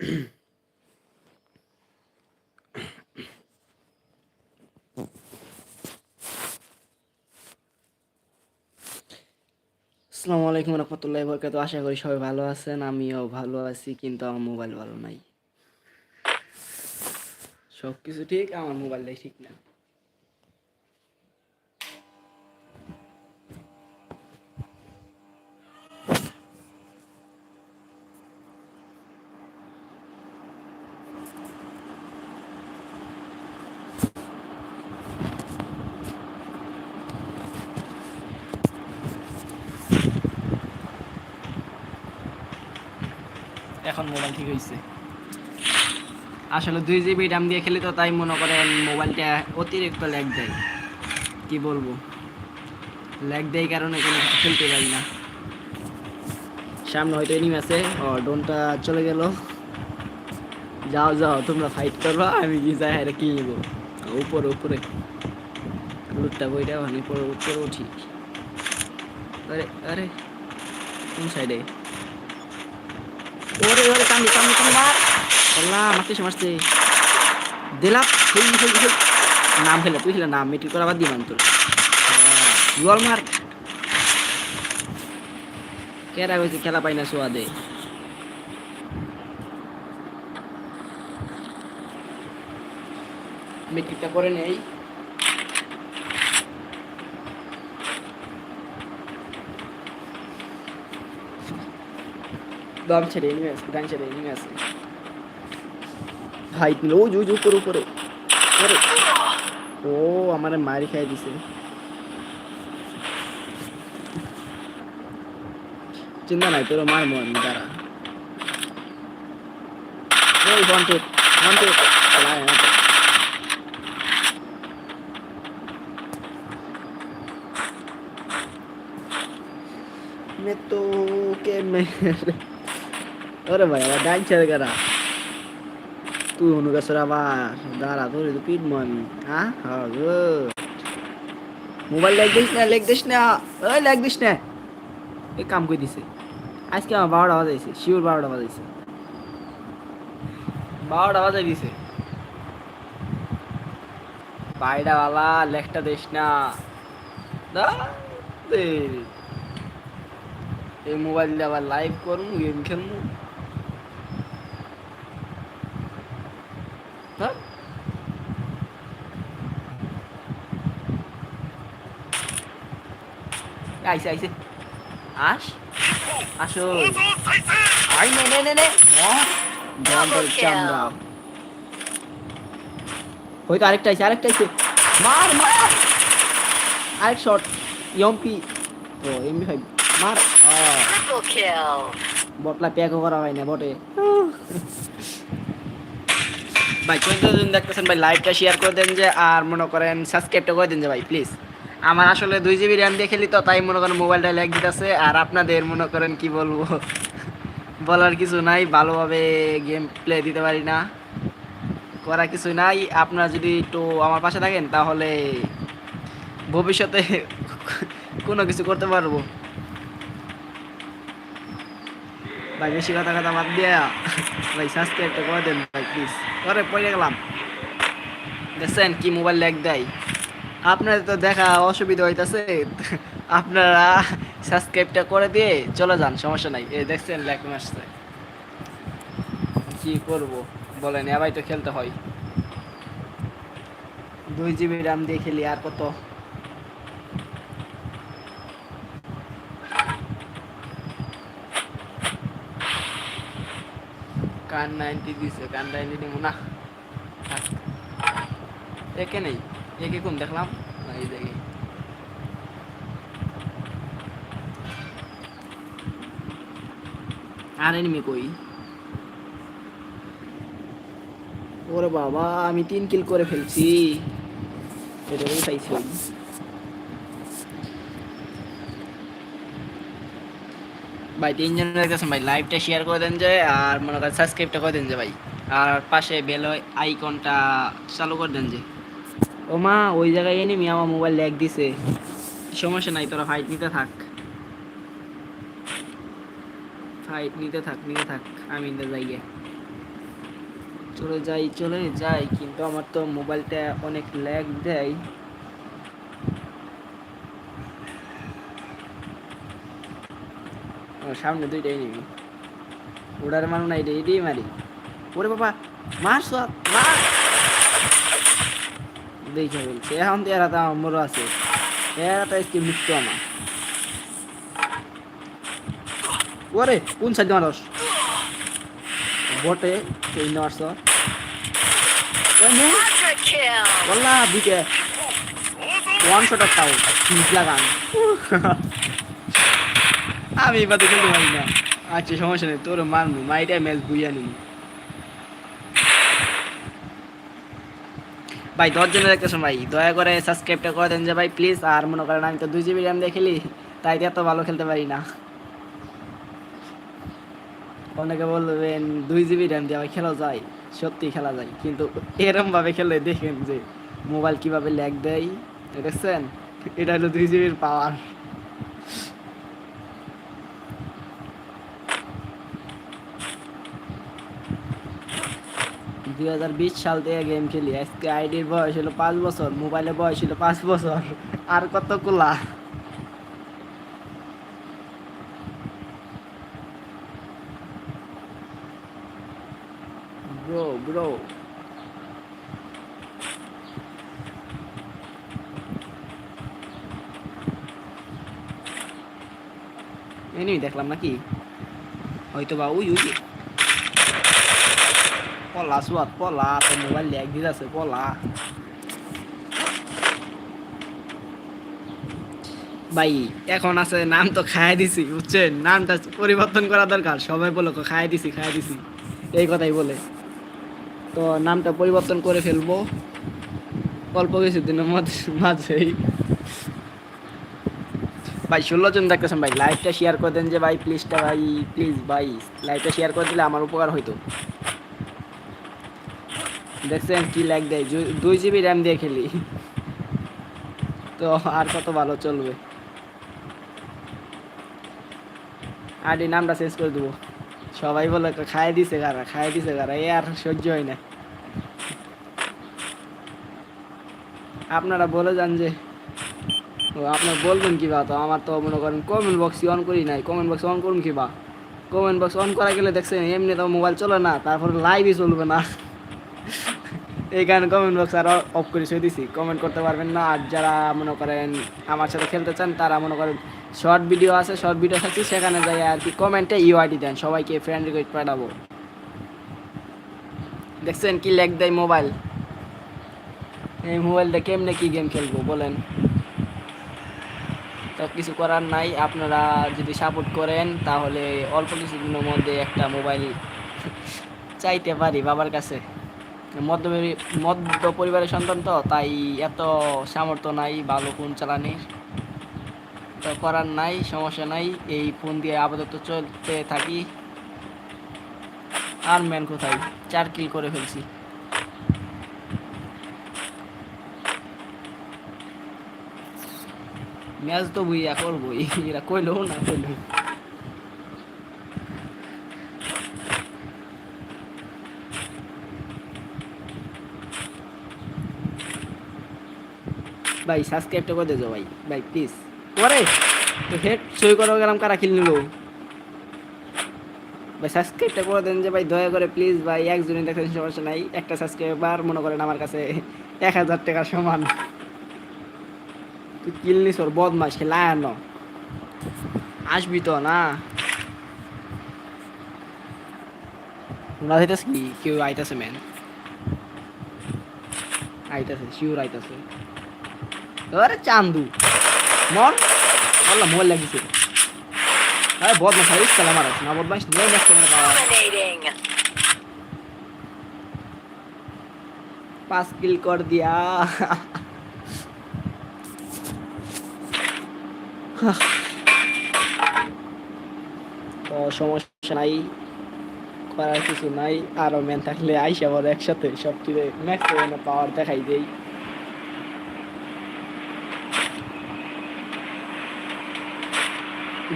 আসসালামু আলাইকুম রহমতুল্লাহ বরকাত আশা করি সবাই ভালো আছেন, আমিও ভালো আছি, কিন্তু আমার মোবাইল ভালো নাই। সব কিছু ঠিক, আমার মোবাইলটাই ঠিক না। এখন মোবাইল ঠিক হয়েছে আসলে দুই জিবি র্যাম দিয়ে খেলি তো তাই মনে করেন মোবাইলটা অতিরিক্ত ল্যাগ দেয়। কি বলব? ল্যাগ দেয় কারণে কোনো কিছু খেলতে পারি না। সামনে হয়তো এনিমি আছে। ও ডোনটা চলে গেল। যাও যাও, তোমরা ফাইট করো আমি কি যাই আরে কি নেব। উপরে উপরে। লুটটা বইটা মানে উপরে উপরে উঠি। আরে আরে, কোন সাইডে ওরে ওরে, কান্দি কান্দি কান্দি মার আল্লাহ, মারতে সে মারছে দিলাম হই হই নাম খেলে তুই খেলে নাম, মেট্রিক করে আবার দিবান তোর। জল মার। কেরা হয়েছে খেলা পাই না সোয়াদে মেট্রিকটা করে নেই। तो गाँव नहीं वैसे गाँव नहीं वैसे। भाई, लो, जो जो, करो करो। करो। ओ, हमारे मारी खाए जिसे चिंता नहीं तेरे मार मोर तारा ओए वांटेड वांटेड चला है मैं तो के मैं ওরে ভাই, আবার ডাইন ছেড়ে গেরা তুই হনু গেছ আবার দাঁড়া, তোর তো পিট আমি হ্যাঁ মোবাইল লেগ দিস না, লেগ দিস না। ওই লেগ দিস না। এই কাম করে দিছে? আজকে আমার বারোটা বাজা দিছে শিওর বারোটা বাজা দিছে বারোটা বাজা দিছে। বাইরা বালা, লেগটা দিস না। এই মোবাইল দিয়ে আবার লাইভ করব গেম খেলব আইসে আইসে। আস আসো। আই নে নে নে নে। জন্ডল চামড়া। হয়তো আরেকটা আইসে আরেকটা আইসে। মার মার। আরেক শট ইয়ম্পি। ও এমবি ফাইভ মার. বটলা প্যাকও করা হয় না বটে। ভাই কোনজন দেখতেছেন? ভাই লাইভটা শেয়ার করে দেন যে আর মনে করেন সাবস্ক্রাইবটা করে দেন যে ভাই প্লিজ আমার আসলে দুই জিবি র্যাম দিয়ে খেলি তো, তাই মনে করেন মোবাইলটা ল্যাগ দিতেছে, আর আপনাদের মনে করেন কি বলব? বলার কিছু নাই, ভালোভাবে গেম প্লে দিতে পারি না। করার কিছু নাই, আপনারা যদি একটু আমার পাশে থাকেন, তাহলে ভবিষ্যতে কোনো কিছু করতে পারব। ভাই, বেশি কথা কথা বাদ দিয়া, ভাই সাবস্ক্রাইবটা করে দেন, ভাই প্লিজ করে পড়ে গেলাম। দেখছেন কি মোবাইল ল্যাগ দেয়? আপনাদের তো দেখা অসুবিধা হইতাছে। আপনারা সাবস্ক্রাইবটা করে দিয়ে চলে যান, সমস্যা নাই। এই দেখছেন ল্যাগ মাসছে কি করব? বলেন এবাই তো খেলতে হয়। দুই জিবি র্যাম দিয়ে খেলি, আর কত? কান নাইনটি দিছে, কান নাইনটি দিব না। একে নেই। একে কোন দেখলাম এই দেখি আর এনিমি কই ওরে বাবা আমি তিন কিল করে ফেলছি এটাই পাইছি ভাই তিনজনের কাছে ভাই লাইভটা শেয়ার করে দেন যে আর মনে করেন সাবস্ক্রাইবটা করে দেন যে ভাই আর পাশে বেল আইকনটা চালু করে দেন যে ও মা, ওই জায়গায় এনিমি আমার মোবাইল ল্যাগ দিছে। সমস্যা নাই, তোরা ফাইট নিতে থাক। ফাইট নিতে থাক নিতে থাক, আমি নিতে যাই চলে যাই চলে যাই, কিন্তু আমার তো মোবাইলটা অনেক ল্যাগ দেয়। সামনে দুইটাই নিবি ওটার মারু না এটা এটাই মারি। ওরে বাবা মার সব মার! দেখে বলছে এখন তো এরা তো আমার মরো আছে। এরা তো আজকে মৃত্যু আমার। ওরে, কোন সাইড মানুষ বটে সেই নর্স. বললা, দিকে। ওয়ান শট টাও ঠিক লাগান। আমি এবার পারি না। আচ্ছা সমস্যা নেই, তোর মারমু, মাইটা ম্যাচ বুইয়া নিবি ভাই দশজনে দেখতেছো ভাই। দয়া করে সাবস্ক্রাইবটা করে দেন যে ভাই প্লিজ আর মনে করেন আমি তো দুই জিবি র্যাম দেখেলি, তাই এত ভালো খেলতে পারি না। অনেকে বলবেন, দুই জিবি র্যাম দিয়ে ভাই খেলা যায়? সত্যি খেলা যায়। কিন্তু এরমভাবে খেলে দেখেন যে মোবাইল কীভাবে ল্যাগ দেয়, দেখছেন? এটা হলো দুই জিবির পাওয়ার দুই হাজার বিশ সাল থেকে গেম খেলি। আজকে আইডির বয়স হলো পাঁচ বছর মোবাইলের বয়স হলো পাঁচ বছর। আর কত ব্রো ব্রো এনিমি দেখলাম নাকি? হয়তো বা উই। পলা সুয়াত পলা, তো মোবাইল ল্যাগ দিতে আছে, পলা। ভাই, এখন আছে, নাম তো খাই দিছি, বুঝছেন? নামটা পরিবর্তন করা দরকার, সবাই বলো খাই দিছি খাই দিছি। এই কথাই বলে। তো নামটা পরিবর্তন করে ফেলব। অল্প কিছু কিছুদিনের মধ্যে মাঝেই ভাই, ষোলো জন দেখতেছেন, ভাই, লাইভটা শেয়ার করে দেন যে, ভাই প্লিজটা ভাই প্লিজ ভাই, লাইভটা শেয়ার করে দিলে আমার উপকার হইতো। দেখছেন কি ল্যাগ দেয়? দুই জিবি র্যাম দিয়ে খেলি। তো আর কত ভালো চলবে? আইডি নামটা চেঞ্জ করে দেবো। সবাই বলে, খাই দিছে গারা খাই দিছে গারা এ আর সহ্য হয় না। আপনারা বলে যান যে, ও, আপনার বলবেন কি বা? তো আমার তো মনে করেন কমেন্ট বক্স অন করি নাই। কমেন্ট বক্স অন করুন কি বা? কমেন্ট বক্স অন করা গেলে দেখছেন, এমনি তো মোবাইল চলে না, তারপরে লাইভই চলবে না। এই কারণে কমেন্ট বক্স আর অফ করে শুয়ে দিছি। কমেন্ট করতে পারবেন না। আর যারা মনে করেন আমার সাথে খেলতে চান, তারা মনে করেন শর্ট ভিডিও আছে শর্ট ভিডিও থাকছে, সেখানে যাই আর কি কমেন্টে ইউআইডি দেন। সবাইকে ফ্রেন্ড রিকোয়েস্ট পাঠাবো। দেখছেন কি লেগ দেয় মোবাইল এই মোবাইলটা কেমনে কি গেম খেলব বলেন। তো কিছু করার নাই। আপনারা যদি সাপোর্ট করেন, তাহলে অল্প কিছুদিনের মধ্যে একটা মোবাইল চাইতে পারি বাবার কাছে। মধ্য মধ্য পরিবারের সন্তান তো, তাই এত সামর্থ্য নাই, ভালো ফোন চালানির তো করার নাই, সমস্যা নাই, এই ফোন দিয়ে আপাতত চলতে থাকি। আর ম্যান কোথায় চার কিল করে ফেলছি। ম্যাচ তো বুইয়া করবোই, এরা কইলো না কইলো। ভাই সাবস্ক্রাইবটা করে দেજો ভাই। ভাই প্লিজ ওরে তো হেড সই করে গেলাম কারা কিল নিল? ভাই সাবস্ক্রাইবটা করে দেন যে ভাই, দয়া করে প্লিজ ভাই, একজনই দেখেন সমস্যা নাই, একটা সাবস্ক্রাইবার মনে করেন আমার কাছে এক হাজার টাকার সমান। তুই কিল নিস, ওর বদমাস খেলা ন আসবি তো, না? কি? কেউ আইতাছে ম্যান আইতাছে শিওর আইতাছে। আরে চান্দু। মন? আল্লাহ মোবাইল লাগিছে। আরে বদমাস খেলা মারাস না বদমাস মানে বাবা Dominating. পাঁচ কিল কর দিয়া। তো সমস্যা নাই। করার কিছু নাই। আরও ম্যান থাকলে আইসা বড় একসাথে। সব কিছু ম্যাক্সিমাম পাওয়ার দেখাই দেই।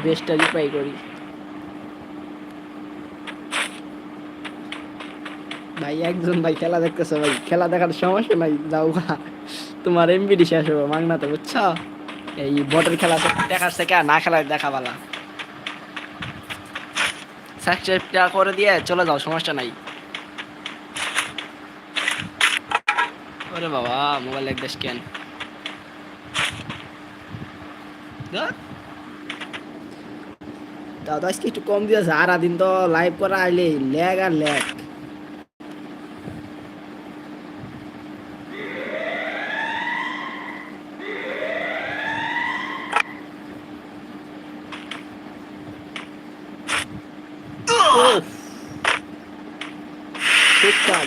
বেস্টটা রিপাই করি। ভাই, একজন ভাই খেলা দেখতেছে ভাই। খেলা দেখার সমস্যা নাই যাও। তোমার এমবিডি শেষ হবে মাগনাতে বুঝছ? এই বটের খেলা তো দেখার থেকে না খেলায় দেখা ভালা সাবস্ক্রাইবটা করে দিয়ে চলে যাও, সমস্যা নাই। ওরে বাবা মোবাইল এক দেশ কেন তো আজকে একটু কম দিয়েছে সারা দিন তো লাইভ করা আইলে ল্যাগ আর ল্যাগ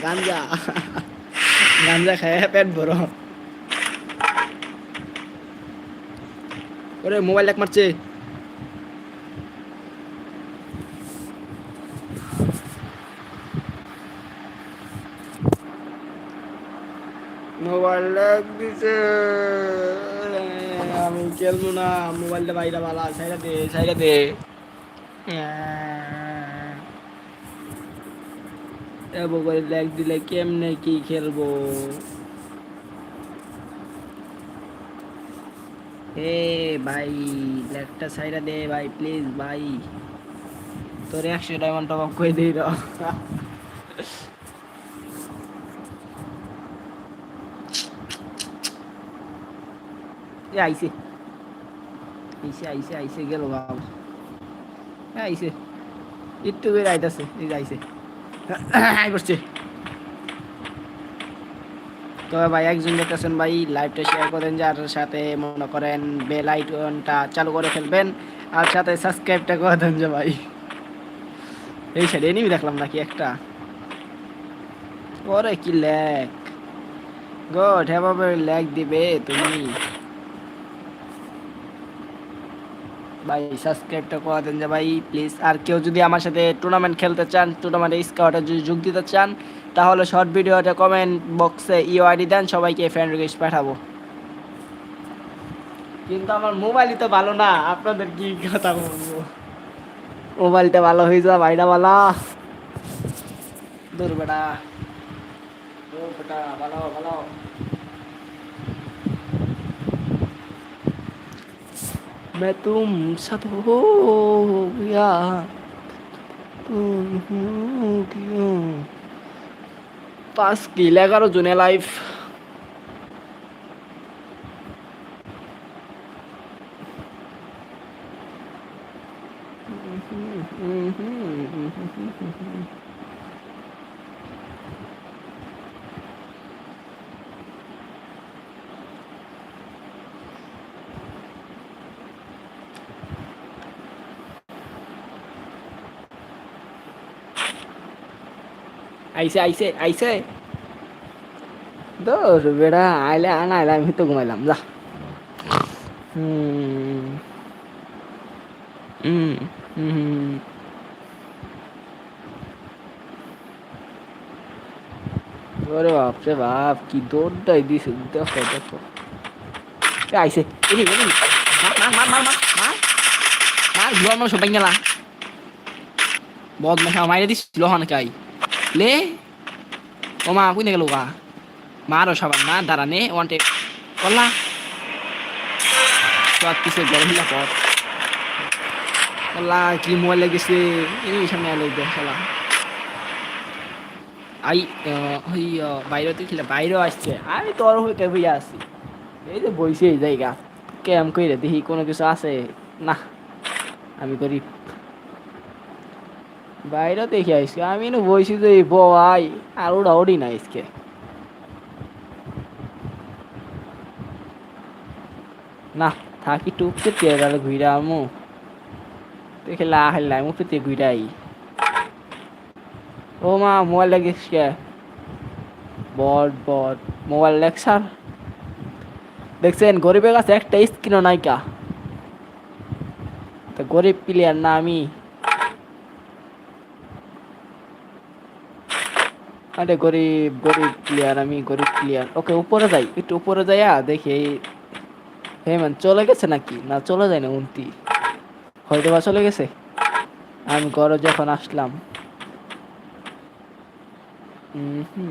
গাঞ্জা। গাঞ্জা খায় পেট বড় ওরে মোবাইল এক মারছে। মোবাইল আমি খেলব না, মোবাইলটা বাইরে বালা সাইডা দে সাইডা দে। মোবাইল দিলে কেমনে কি খেলব? এ ভাই, ল্যাগটা সাইডা দে ভাই, প্লিজ ভাই। তোর একশো ডায়মন্ড টপ আপ করে দিই এ গেল একটু আইতাছে এই তবে ভাই একজন দেখতেছেন ভাই লাইভটা শেয়ার করেন যার সাথে মনে করেন বেল আইকনটা চালু করে ফেলবেন আর সাথে সাবস্ক্রাইবটা করে দেন যে ভাই এই সাইডে এনিমি দেখলাম নাকি একটা ওরে কি ল্যাগ গড এভাবে ল্যাগ দিবে তুমি ভাই সাবস্ক্রাইবটা করে দেন যে ভাই প্লিজ আর কেউ যদি আমার সাথে টুর্নামেন্ট খেলতে চান টুর্নামেন্টে স্কাউটে যদি যোগ দিতে চান, তাহলে শর্ট কমেন্ট বক্সে দেন, সবাইকে ফ্রেন্ড রিকোয়েস্ট পাঠাবো। কিন্তু আমার মোবাইলই তো ভালো না, আপনাদের কি কথা বলব? মোবাইলটা ভালো হয়ে যা ভাইটা ভালো। দূর বেটা দূর বেটা, ভালো ভালো। मैं तुम सब हो गया तुम हो गया পাঁচ কিল এগারো জুনে লাইফ আইসে আইসে আইসে। দোর বেড়া, আইলে আনা, আইলে আমি তো ঘুমাইলাম, যা। হুম। হুম হুম। ওরে বাপ রে বাপ, কি দৌড়টাই দিছে, দেখো দেখো। আইসে এদি এদি মার মার মার মার মার মার মানুষ সবাই গেলা। বদ মাসা মাইরে দিছিল হন কাই লে? ও মা, কই গেল গা? মারো সবাই মা দাঁড়া নে ওয়ান্টে করলা সব কিছু গরম হিলা পর করলা কি মোবাইল লেগেছে এই সামনে আলো দেখালা আই ওই বাইরে তো ছিল বাইরেও আসছে। আমি তোর হইতে বইয়া আছি? এই যে বইছে এই জায়গা। কেম কইরে দেখি, কোনো কিছু আছে? না, আমি করি বাইরে দেখে আইসকে। আমি বইছি যে বই আর ওটা ওডি না আজকে না, থাকি টুকতে তেরালে ঘুরে আমু। দেখে লা হাল্লাই মুখে তে ঘুরাই ও মা, মোবাইল লাগিস কে? বট বট, মোবাইল লেকচার দেখছেন, গরিবের কাছে একটা স্ক্রিনও নাইকা তো গরিব প্লেয়ার না আমি। আরে গরিব গরিব প্লেয়ার আমি গরিব প্লেয়ার ওকে, উপরে যাই, একটু উপরে যাইয়া দেখি হেমান চলে গেছে নাকি? না, চলে যায় না, উন্তি। হয়তো বা চলে গেছে। আমি ঘরে যখন আসলাম।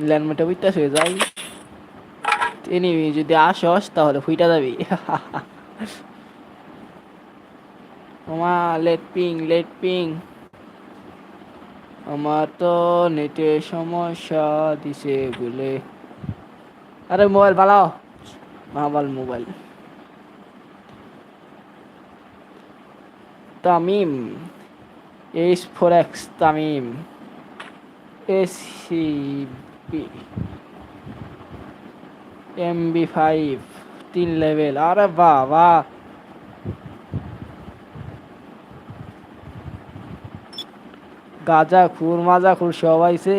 ল্যান্ডমার্টে বুঝতে হয়ে যাই। এনিমি যদি আসস, তাহলে ফুইটা যাবি। মামা লেট পিং লেট পিং। আমার তো নেটে সমস্যা দিছে বলে। আরে মোবাইল পালাও। মামাল mobile. Tamim, H four X Tamim A C B M B five, তিন লেভেল। আরে বাবা। গাজা খুর মাজা খুর সব আইছে।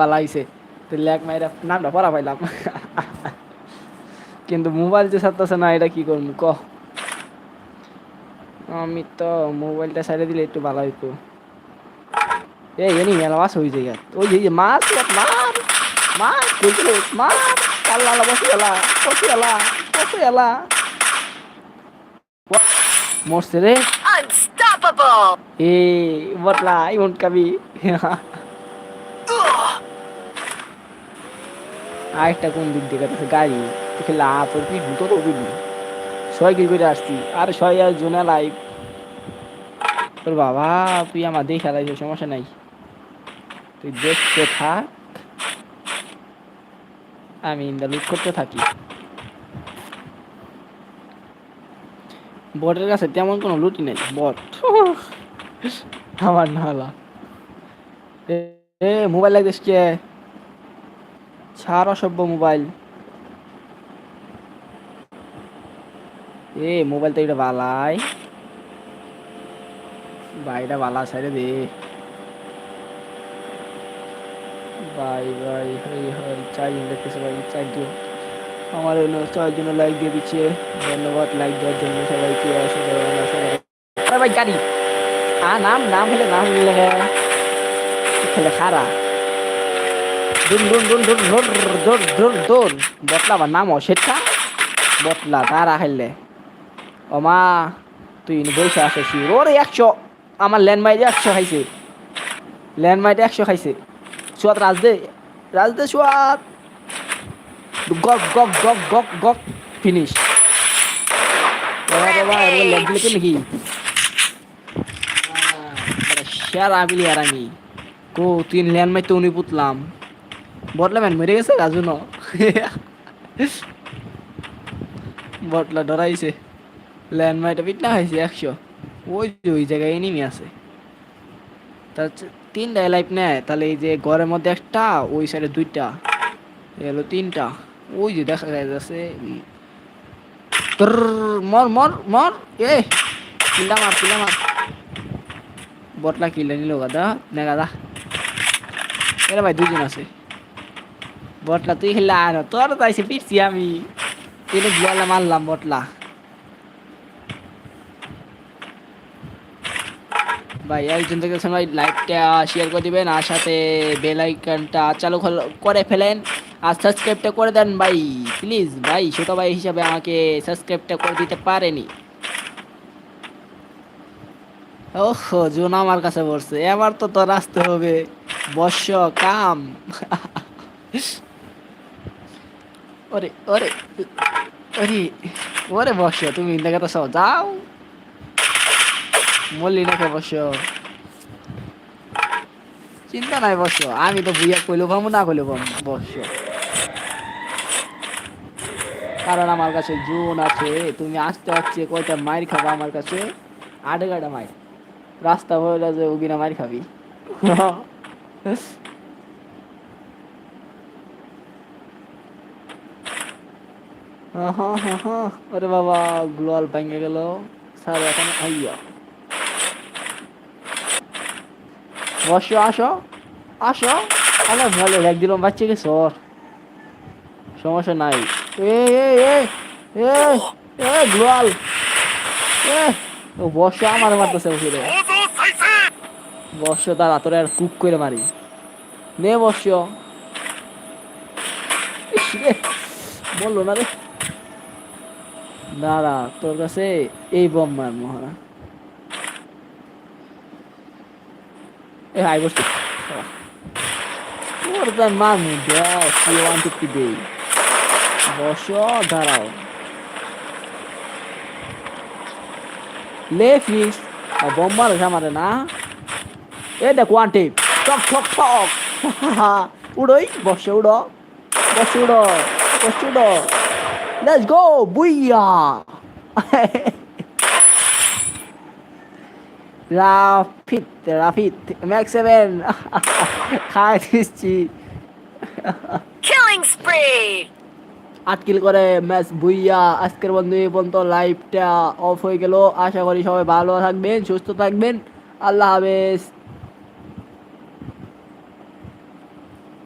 বালাইছে তো ল্যাক মাইরা নামটা পড়া পাইলাম। কিন্তু মোবাইল যে ছাড়তেছে না, এটা কি করব ক? আমি তো মোবাইলটা সাইডে দিলে একটু ভালো হইতো। এই, এনি মেলা মাছ হয়ে যায় ওই যে মাছ মার মার কইছিল মার কাল্লা বসে এলা বসে এলা বসে এলা মরছে রে। ছয় কি করে আসছি আর ছয় আর জোনা লাইভ বাবা তুই আমার দেখে সমস্যা নাই তুই দেখতে থাক আমি ইন্দা লুট করতে থাকি বটের কাছে তেমন কোনো লুটি নেই, বট। আমার নালা। এ মোবাইল লাগছিস কে? ছাড় অসভ্য মোবাইল। এ, মোবাইল তো এটা বালাই। ভাইটা বালা সাইডে দে। বাই ভাই হই হই, চাই, দেখতেছে ভাই, চাই, দিও। আমার হলো জন্য লাইক দিয়ে দিচ্ছে। ধন্যবাদ লাইক দেওয়ার জন্য সবাইকে। অসংখ্য ভাই, গাড়ি। আ, নাম নাম হলে নাম হ্যাঁ। খেলে খারা। দুন দুন দুন দুন ধর ধর ধর ধর। বটলা বা নাম অসেটা বটলা, তারা খেললে তুই বসে আসিস। একশো। আমার ল্যান্ডমাইটে একশো খাইছে। ল্যান্ডমাইটে একশো খাইছে। সোয়াত দে রাজ গক গক গক গক গক ফিনিশ এবার এবার এবার লেগ দিলে নাকি সেরা বিলি আর আমি। কো তিন ল্যান্ড মাইতে উনি পুতলাম। বটলা ম্যান গেছে রাজু ন বটলা ডরাইছে। ল্যান্ড মাইটা পিটনা হয়েছে একশো। ওই যে ওই জায়গায় এনিমি আছে। তার তিনটা লাইফ নেয়। তাহলে এই যে ঘরের মধ্যে একটা ওই সাইডে দুইটা। এলো তিনটা। ওই যে দেখা যাচ্ছে তোর মর মর মর এ কিলা মার কিলা মার বটলা কিলে নিল গাদা নে গাদা এরা ভাই দুজন আছে বটলা তুই খেলে আর তোর তাইছে পিটছি আমি তিনি গিয়ালে মারলাম বটলা ভাই একজন থেকে ভাই লাইকটা শেয়ার করে দিবেন আর সাথে বেল আইকনটা চালু করে ফেলেন আর সাবস্ক্রাইবটা করে দেন ভাই। প্লিজ ভাই, ছোট ভাই হিসাবে আমাকে সাবস্ক্রাইবটা করে দিতে পারেনি। ওহ, জোন আমার কাছে পড়ছে। এবার তো তোর আসতে হবে। বর্ষ, কাম। ওরে ওরে ওরে ওরে বর্ষ, তুমি ইন্দাকে তো সব যাও। মল্লি নাকি বর্ষ। চিন্তা নাই বর্ষ, আমি তো বুইয়া কইলো পাবো না কইলো পাবো বর্ষ। কারণ আমার কাছে জোন আছে, তুমি আসতে আসছে কয়টা মাইর খাবা আমার কাছে? আটে গাটা মাইর। রাস্তা হয়ে যে উবিনা মাইর খাবি। ওরে বাবা, গ্লোয়াল ভেঙে গেল। স্যার, এখন আইয়া। বসো, আসো। আসো। আরে, ভালো এক দিলাম বাচ্চাকে সর? সমস্যা নাই। এই আমার মারতেছে উঠে বর্ষ আর কুক করে মারি। নে বর্ষ বলল না রে। দাঁড়া, তোর কাছে এই বম মার মহারা। এ হাই বসছি What does that man? বসো দাঁড়াও। লে ফিস বোম্বার আমারে না। এ দেখ ওয়ান টিপ ঠক ঠক ঠক উড়োই, বসে উড়ো। বসে উড়ো বসে উড়ো। Let's go booyah. Rafit Rafit. Max seven খাই দিচ্ছি। Killing spree! আট কিল করে ম্যাচ বুইয়া আজকের বন্ধু এই পর্যন্ত লাইভটা অফ হয়ে গেল। আশা করি সবাই ভালো থাকবেন, সুস্থ থাকবেন। আল্লাহ হাফেজ।